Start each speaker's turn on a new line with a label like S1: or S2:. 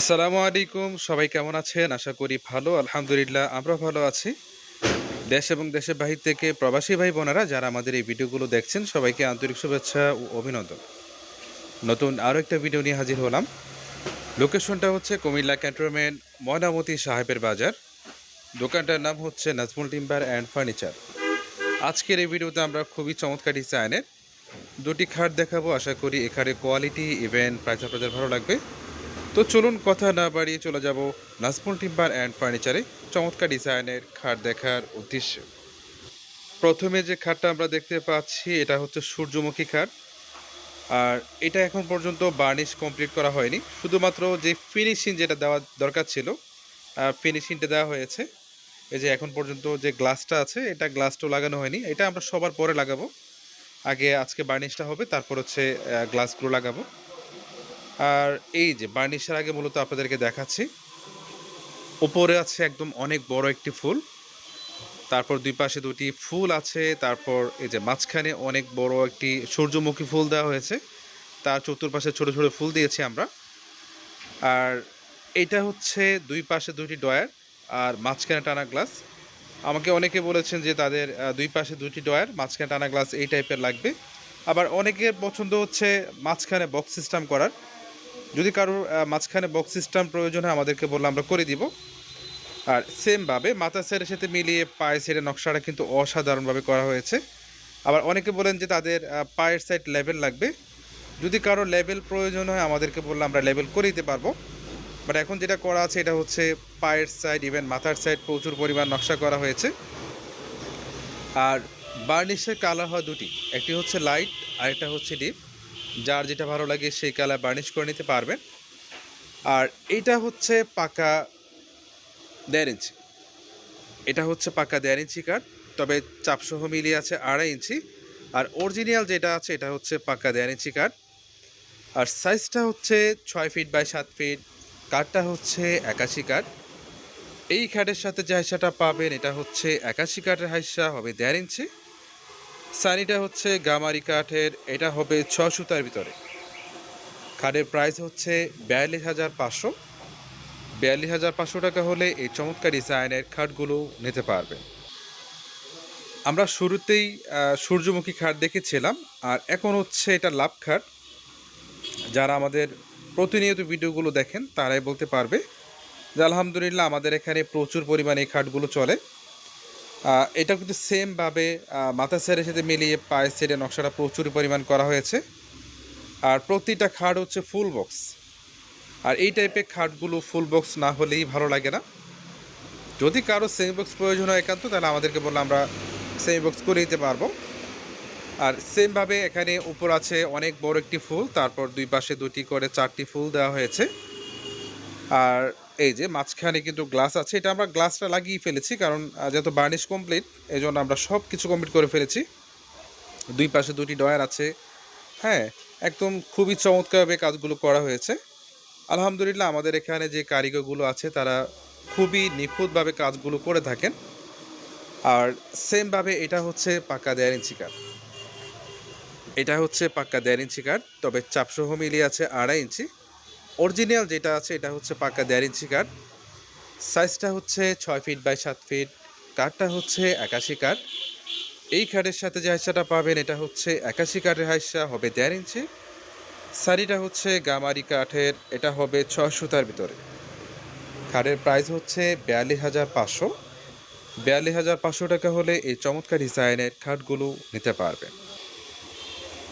S1: আসসালামু আলাইকুম, সবাই কেমন আছেন? আশা করি ভালো, আলহামদুলিল্লাহ আমরা ভালো আছি। দেশ এবং দেশের বাহির থেকে প্রবাসী ভাই বোনেরা যারা আমাদের এই ভিডিওগুলো দেখছেন, সবাইকে আন্তরিক শুভেচ্ছা ও অভিনন্দন। নতুন আরও একটা ভিডিও নিয়ে হাজির হলাম। লোকেশনটা হচ্ছে কুমিল্লা ক্যান্টনমেন্ট, ময়নামতি সাহেবের বাজার। দোকানটার নাম হচ্ছে নাজমুল টিম্বার অ্যান্ড ফার্নিচার। আজকের এই ভিডিওতে আমরা খুবই চমৎকার ডিজাইনের দুটি খাট দেখাবো। আশা করি এখানে কোয়ালিটি, ইভেন্ট, প্রাইস আপনাদের ভালো লাগবে। তো চলুন কথা না বাড়িয়ে চলে যাব নাজমুল টিম্বার অ্যান্ড ফার্নিচারে চমৎকার ডিজাইনের খাট দেখার উদ্দেশ্যে। প্রথমে যে খাটটা আমরা দেখতে পাচ্ছি, এটা হচ্ছে সূর্যমুখী খাট। আর এটা এখন পর্যন্ত বার্নিশ কমপ্লিট করা হয়নি। শুধুমাত্র যে ফিনিশিং যেটা দেওয়া দরকার ছিল ফিনিশিংটা দেওয়া হয়েছে। এই যে এখন পর্যন্ত যে গ্লাসটা আছে, এটা গ্লাসটাও লাগানো হয়নি। এটা আমরা সবার পরে লাগাবো। আগে আজকে বার্নিশটা হবে, তারপর হচ্ছে গ্লাসগুলো লাগাবো। আর এই যে বার্নিশের আগে মূলত আপনাদেরকে দেখাচ্ছি। উপরে আছে একদম অনেক বড় একটি ফুল। তারপর দুই পাশে দুটি ফুল আছে, তারপর এই যে মাঝখানে অনেক বড় একটি সূর্যমুখী ফুল দেওয়া হয়েছে। তার চতুর্পাশে ছোট ছোট ফুল দিয়েছি আমরা। আর এটা হচ্ছে দুই পাশে দুটি ডয়ার আর মাঝখানে টানা গ্লাস। আমাকে অনেকে বলেছেন যে তাদের দুই পাশে দুটি ডয়ার মাঝখানে টানা গ্লাস এই টাইপের লাগবে। আবার অনেকের পছন্দ হচ্ছে মাঝখানে বক্স সিস্টেম করার। যদি কারোর মাঝখানে বক্স সিস্টেম প্রয়োজন হয়, আমাদেরকে বললে আমরা করে দিব। আর সেমভাবে মাথা সেরের সাথে মিলিয়ে পায়ের সেরের নকশাটা কিন্তু অসাধারণভাবে করা হয়েছে। আবার অনেকে বলেন যে তাদের পায়ের সাইড লেভেল লাগবে। যদি কারও লেভেল প্রয়োজন হয়, আমাদেরকে বললে আমরা লেভেল করে দিতে পারব। বাট এখন যেটা করা আছে, এটা হচ্ছে পায়ের সাইড ইভেন মাথার সাইড প্রচুর পরিমাণ নকশা করা হয়েছে। আর বার্নিশের কালার হয় দুটি। একটি হচ্ছে লাইট আর একটা হচ্ছে ডিপ যার যেটা ভালো লাগে সেই কালার বার্নিশ করে নিতে পারবেন আর এটা হচ্ছে পাকা দেড় ইঞ্চি। এটা হচ্ছে পাকা দেড় ইঞ্চি কাঠ, তবে চাপসহ মিলিয়ে আছে আড়াই ইঞ্চি। আর অরিজিনাল যেটা আছে, এটা হচ্ছে পাকা দেড় ইঞ্চি কাঠ। আর সাইজটা হচ্ছে ছয় ফিট বাই সাত ফিট, কাঠটা হচ্ছে একাশি কাঠ। এই খাটের সাথে যে হাইসাটা পাবেন, এটা হচ্ছে একাশি কাঠের হাইসা, হবে দেড় ইঞ্চি। সানিটা হচ্ছে গামারি কাঠের, এটা হবে ছ সুতার ভিতরে। খাটের প্রাইস হচ্ছে বিয়াল্লিশ হাজার পাঁচশো। বিয়াল্লিশ হাজার পাঁচশো টাকা হলে এই চমৎকার ডিজাইনের খাটগুলো নিতে পারবেন। আমরা শুরুতেই সূর্যমুখী খাট দেখেছিলাম, আর এখন হচ্ছে এটা লাভ খাট। যারা আমাদের প্রতিনিয়ত ভিডিওগুলো দেখেন, তারাই বলতে পারবে যে, আলহামদুলিল্লাহ আমাদের এখানে প্রচুর পরিমাণে এই খাটগুলো চলে। এটা কিন্তু সেমভাবে মাথা সেরের সাথে মিলিয়ে পায়ের সেরে নকশাটা প্রচুর পরিমাণ করা হয়েছে। আর প্রতিটা খাট হচ্ছে ফুল বক্স আর এই টাইপের খাটগুলো ফুল বক্স না হলেই ভালো লাগে না। যদি কারও সেমি বক্স প্রয়োজন হয় একান্ত, তাহলে আমাদেরকে বললে আমরা সেমি বক্স করে দিতে পারব। আর সেমভাবে এখানে উপর আছে অনেক বড় একটি ফুল, তারপর দুই পাশে দুটি করে চারটি ফুল দেওয়া হয়েছে। আর এই যে মাঝখানে কিন্তু গ্লাস আছে। এটা আমরা গ্লাসটা লাগিয়ে ফেলেছি কারণ যেহেতু বার্নিশ কমপ্লিট এই জন্য আমরা সব কিছু কমপ্লিট করে ফেলেছি। দুই পাশে দুটি ডয়ার আছে। হ্যাঁ একদম খুবই চমৎকারভাবে কাজগুলো করা হয়েছে। আলহামদুলিল্লাহ, আমাদের এখানে যে কারিগরগুলো আছে, তারা খুবই নিখুঁতভাবে কাজগুলো করে থাকেন। আর সেমভাবে এটা হচ্ছে পাক্কা দেড় ইঞ্চি কাঠ এটা হচ্ছে পাক্কা দেড় ইঞ্চি কাঠ তবে চাপসহ মিলিয়ে আছে আড়াই ইঞ্চি। অরিজিনাল যেটা আছে, এটা হচ্ছে পাক্কা দেড় ইঞ্চি কাঠ। সাইজটা হচ্ছে ছয় ফিট বাই সাত ফিট। কাঠটা হচ্ছে একাশি কাঠ। এই কাঠের সাথে যে হাইসাটা পাবেন, এটা হচ্ছে একাশি কাঠের হাইসা, হবে দেড় ইঞ্চি। শাড়িটা হচ্ছে গামারি কাঠের, এটা হবে ছয় সুতার ভিতরে। খাটের প্রাইস হচ্ছে বিয়াল্লিশ হাজার পাঁচশো। বিয়াল্লিশ হাজার পাঁচশো টাকা হলে এই চমৎকার ডিজাইনের খাটগুলো নিতে পারবেন।